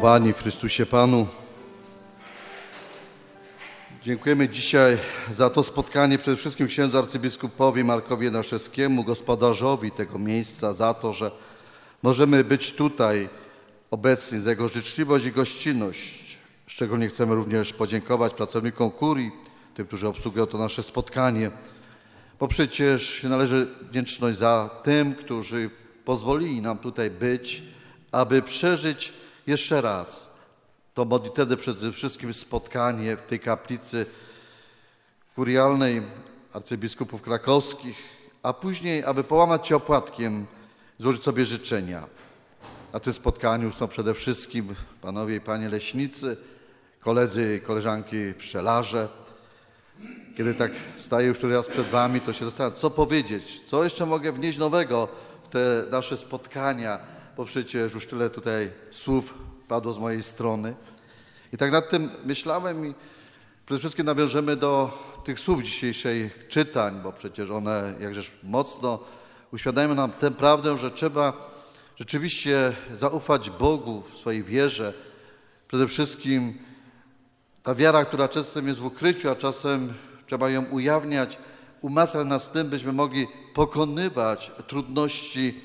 Umiłowani w Chrystusie Panu, dziękujemy dzisiaj za to spotkanie przede wszystkim księdzu arcybiskupowi Markowi Naszewskiemu, gospodarzowi tego miejsca, za to, że możemy być tutaj obecni, za jego życzliwość i gościnność. Szczególnie chcemy również podziękować pracownikom kurii, tym, którzy obsługują to nasze spotkanie, bo przecież należy wdzięczność za tym, którzy pozwolili nam tutaj być, aby przeżyć jeszcze raz to modlitewne przede wszystkim spotkanie w tej kaplicy kurialnej arcybiskupów krakowskich, a później, aby połamać się opłatkiem, złożyć sobie życzenia. Na tym spotkaniu są przede wszystkim panowie i panie leśnicy, koledzy i koleżanki pszczelarze. Kiedy tak staję już który raz przed wami, to się zastanawiam, co powiedzieć, co jeszcze mogę wnieść nowego w te nasze spotkania, bo przecież już tyle tutaj słów padło z mojej strony. I tak nad tym myślałem i przede wszystkim nawiążemy do tych słów dzisiejszych czytań, bo przecież one jakżeż mocno uświadamiają nam tę prawdę, że trzeba rzeczywiście zaufać Bogu w swojej wierze. Przede wszystkim ta wiara, która czasem jest w ukryciu, a czasem trzeba ją ujawniać, umacnia nas tym, byśmy mogli pokonywać trudności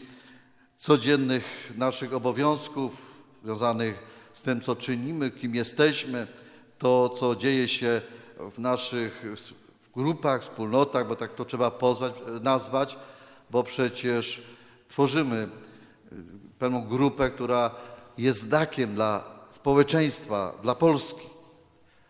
codziennych naszych obowiązków związanych z tym, co czynimy, kim jesteśmy, to, co dzieje się w naszych grupach, wspólnotach, bo tak to trzeba pozwać, nazwać, bo przecież tworzymy pewną grupę, która jest znakiem dla społeczeństwa, dla Polski.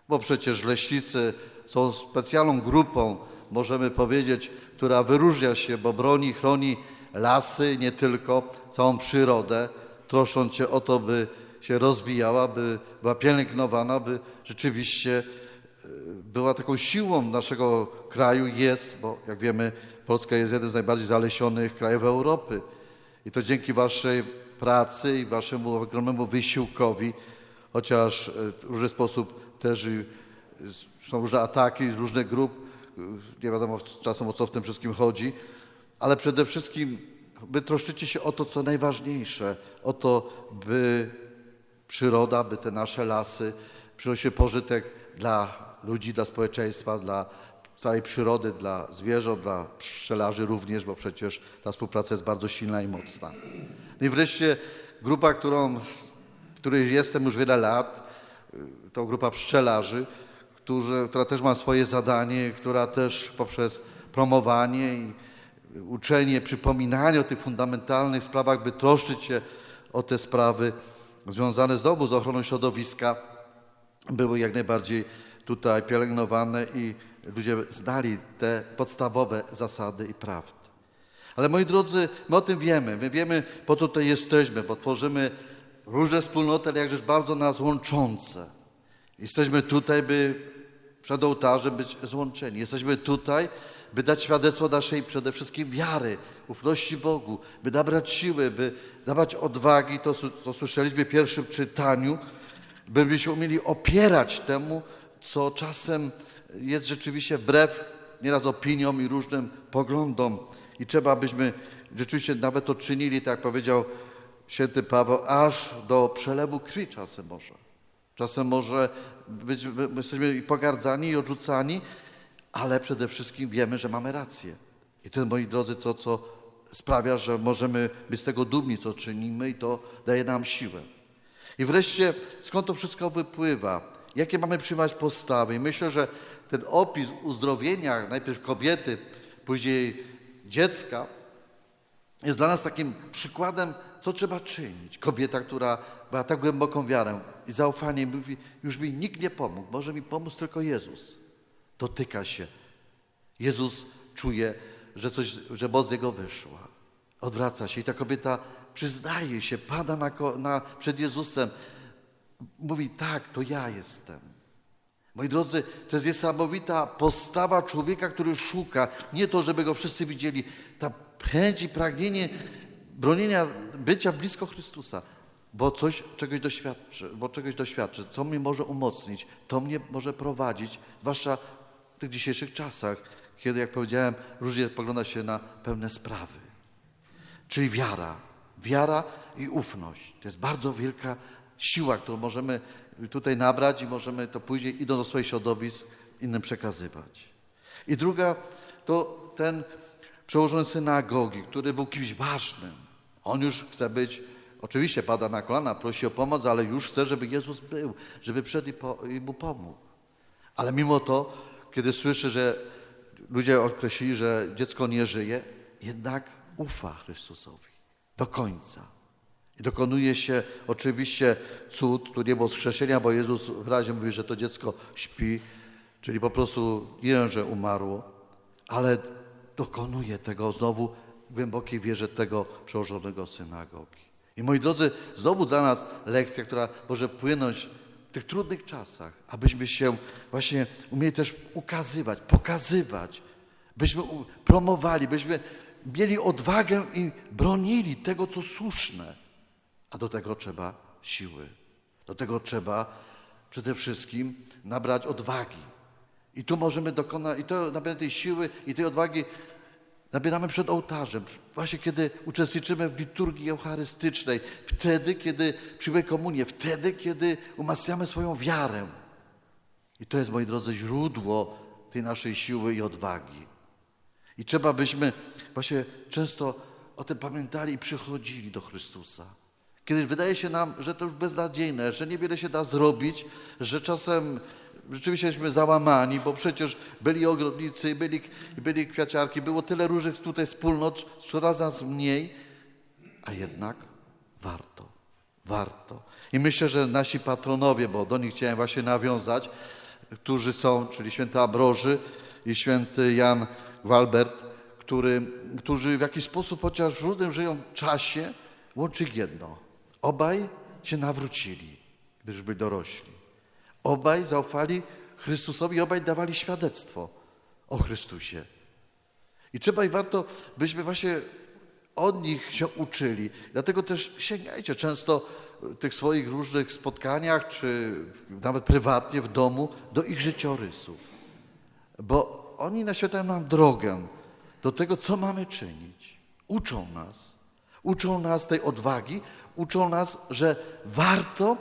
Bo przecież leśnicy są specjalną grupą, możemy powiedzieć, która wyróżnia się, bo broni, chroni lasy, nie tylko, całą przyrodę, trosząc się o to, by się rozwijała, by była pielęgnowana, by rzeczywiście e, była taką siłą naszego kraju, jest, bo jak wiemy, Polska jest jeden z najbardziej zalesionych krajów Europy. I to dzięki Waszej pracy i Waszemu ogromnemu wysiłkowi, chociaż e, w różny sposób też są różne ataki z różnych grup, e, nie wiadomo czasem o co w tym wszystkim chodzi, ale przede wszystkim by troszczycie się o to, co najważniejsze, o to, by przyroda, by te nasze lasy przynosiły pożytek dla ludzi, dla społeczeństwa, dla całej przyrody, dla zwierząt, dla pszczelarzy również, bo przecież ta współpraca jest bardzo silna i mocna. No i wreszcie grupa, którą, w której jestem już wiele lat, to grupa pszczelarzy, która też ma swoje zadanie, która też poprzez promowanie i uczenie, przypominanie o tych fundamentalnych sprawach, by troszczyć się o te sprawy związane znowu z ochroną środowiska, były jak najbardziej tutaj pielęgnowane i ludzie znali te podstawowe zasady i prawdy. Ale moi drodzy, my o tym wiemy. My wiemy, po co tutaj jesteśmy, bo tworzymy różne wspólnoty, ale jakżeż bardzo nas łączące. Jesteśmy tutaj, by przed ołtarzem być złączeni. Jesteśmy tutaj, by dać świadectwo naszej przede wszystkim wiary, ufności Bogu, by nabrać siły, by dawać odwagi, to, co słyszeliśmy w pierwszym czytaniu, byśmy umieli opierać temu, co czasem jest rzeczywiście wbrew nieraz opiniom i różnym poglądom. I trzeba, byśmy rzeczywiście nawet to czynili, tak jak powiedział święty Paweł, aż do przelewu krwi czasem może. Czasem może być, my jesteśmy i pogardzani, i odrzucani, ale przede wszystkim wiemy, że mamy rację. I to, moi drodzy, to, co sprawia, że możemy być z tego dumni, co czynimy, i to daje nam siłę. I wreszcie, skąd to wszystko wypływa? Jakie mamy przyjmować postawy? I myślę, że ten opis uzdrowienia, najpierw kobiety, później dziecka, jest dla nas takim przykładem, co trzeba czynić. Kobieta, która ma tak głęboką wiarę i zaufanie, mówi, już mi nikt nie pomógł, może mi pomóc tylko Jezus. Dotyka się. Jezus czuje, że coś, że moc z jego wyszła. Odwraca się i ta kobieta przyznaje się, pada na, na, przed Jezusem. Mówi, tak, to ja jestem. Moi drodzy, to jest niesamowita postawa człowieka, który szuka. Nie to, żeby go wszyscy widzieli. Ta chęć i pragnienie bronienia, bycia blisko Chrystusa, bo coś czegoś doświadczy, bo czegoś doświadczy, co mnie może umocnić, to mnie może prowadzić, zwłaszcza w tych dzisiejszych czasach, kiedy, jak powiedziałem, różnie pogląda się na pewne sprawy. Czyli wiara. Wiara i ufność. To jest bardzo wielka siła, którą możemy tutaj nabrać i możemy to później idąc do swoich środowisk innym przekazywać. I druga to ten przełożony synagogi, który był kimś ważnym. On już chce być, oczywiście pada na kolana, prosi o pomoc, ale już chce, żeby Jezus był, żeby przyszedł i, po, i mu pomógł. Ale mimo to, kiedy słyszy, że ludzie określili, że dziecko nie żyje, jednak ufa Chrystusowi do końca. I dokonuje się oczywiście cud, tu nie było wskrzeszenia, bo Jezus wyraźnie mówi, że to dziecko śpi, czyli po prostu nie, że umarło, ale dokonuje tego znowu w głębokiej wierze tego przełożonego synagogi. I moi drodzy, znowu dla nas lekcja, która może płynąć w tych trudnych czasach, abyśmy się właśnie umieli też ukazywać, pokazywać, byśmy promowali, byśmy mieli odwagę i bronili tego, co słuszne. A do tego trzeba siły. Do tego trzeba przede wszystkim nabrać odwagi. I tu możemy dokonać, i to nabieranie tej siły i tej odwagi nabieramy przed ołtarzem. Właśnie kiedy uczestniczymy w liturgii eucharystycznej, wtedy, kiedy przyjmujemy komunię, wtedy, kiedy umacniamy swoją wiarę. I to jest, moi drodzy, źródło tej naszej siły i odwagi. I trzeba byśmy właśnie często o tym pamiętali i przychodzili do Chrystusa. Kiedy wydaje się nam, że to już beznadziejne, że niewiele się da zrobić, że czasem rzeczywiście jesteśmy załamani, bo przecież byli ogrodnicy, byli, byli kwiaciarki, było tyle różnych tutaj wspólnot, coraz nas mniej, a jednak warto, warto. I myślę, że nasi patronowie, bo do nich chciałem właśnie nawiązać, którzy są, czyli święty Ambroży i święty Jan Walbert, który, którzy w jakiś sposób, chociaż w trudnym żyją czasie, łączy jedno. Obaj się nawrócili, gdy już byli dorośli. Obaj zaufali Chrystusowi, obaj dawali świadectwo o Chrystusie. I trzeba i warto, byśmy właśnie od nich się uczyli. Dlatego też sięgajcie często w tych swoich różnych spotkaniach, czy nawet prywatnie w domu, do ich życiorysów. Bo oni naświetlają nam drogę do tego, co mamy czynić. Uczą nas. Uczą nas tej odwagi, uczą nas, że warto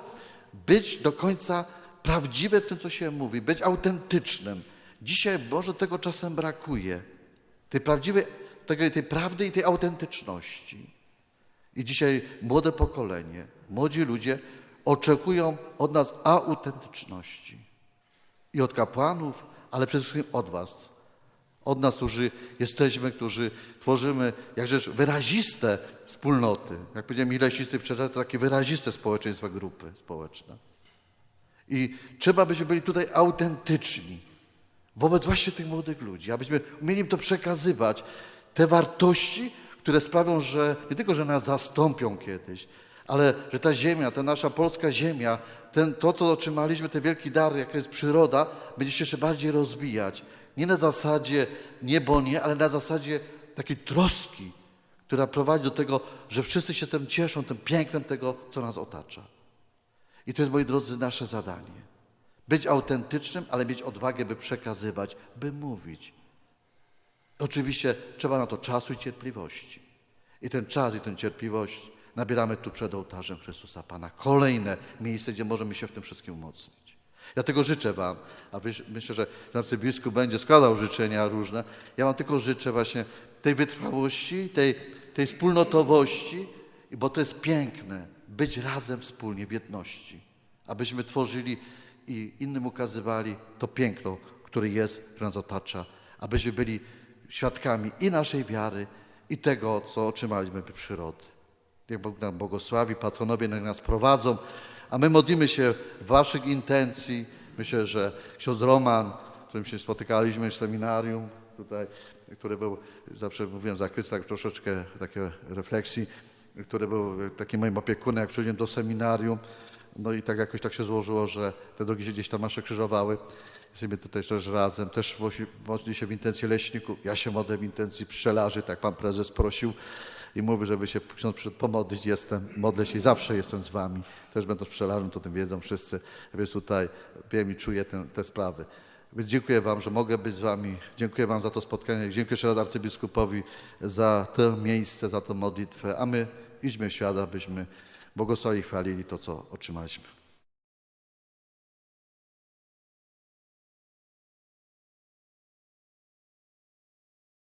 być do końca prawdziwe w tym, co się mówi, być autentycznym. Dzisiaj może tego czasem brakuje. Tej prawdziwej, tej, tej prawdy i tej autentyczności. I dzisiaj młode pokolenie, młodzi ludzie oczekują od nas autentyczności. I od kapłanów, ale przede wszystkim od Was. Od nas, którzy jesteśmy, którzy tworzymy jakżeż wyraziste wspólnoty. Jak powiedziałem, przeczytać, to takie wyraziste społeczeństwa, grupy społeczne. I trzeba, byśmy byli tutaj autentyczni wobec właśnie tych młodych ludzi, abyśmy umieli im to przekazywać, te wartości, które sprawią, że nie tylko, że nas zastąpią kiedyś, ale że ta ziemia, ta nasza polska ziemia, ten, to, co otrzymaliśmy, te wielki dary, jaka jest przyroda, będzie się jeszcze bardziej rozwijać. Nie na zasadzie niebo nie, ale na zasadzie takiej troski, która prowadzi do tego, że wszyscy się tym cieszą, tym pięknem tego, co nas otacza. I to jest, moi drodzy, nasze zadanie. Być autentycznym, ale mieć odwagę, by przekazywać, by mówić. Oczywiście trzeba na to czasu i cierpliwości. I ten czas i tę cierpliwość nabieramy tu przed ołtarzem Chrystusa Pana. Kolejne miejsce, gdzie możemy się w tym wszystkim umocnić. Dlatego życzę Wam, a myślę, że arcybiskup będzie składał życzenia różne. Ja Wam tylko życzę właśnie tej wytrwałości, tej, tej wspólnotowości, bo to jest piękne, być razem wspólnie w jedności. Abyśmy tworzyli i innym ukazywali to piękno, które jest, które nas otacza. Abyśmy byli świadkami i naszej wiary, i tego, co otrzymaliśmy od przyrody. Niech Bóg nam błogosławi, patronowie niech nas prowadzą, a my modlimy się w Waszych intencji. Myślę, że ksiądz Roman, z którym się spotykaliśmy w seminarium, tutaj, który był, zawsze mówiłem za Chrysta, tak troszeczkę takiej refleksji, który był takim moim opiekunem, jak przychodziłem do seminarium. No i tak jakoś tak się złożyło, że te drogi się gdzieś tam nasze krzyżowały. Jesteśmy tutaj też razem, też modli- się w intencji leśników. Ja się modlę w intencji pszczelarzy, tak pan prezes prosił i mówi, żeby się ksiądz pomodlić. Jestem, modlę się i zawsze jestem z wami. Też będę pszczelarzem, to tym wiedzą wszyscy. Więc tutaj wiem i czuję te, te sprawy. Więc dziękuję wam, że mogę być z wami. Dziękuję wam za to spotkanie. Dziękuję jeszcze raz arcybiskupowi za to miejsce, za tę modlitwę. A my idźmy w świat, abyśmy błogosławili, chwalili to, co otrzymaliśmy.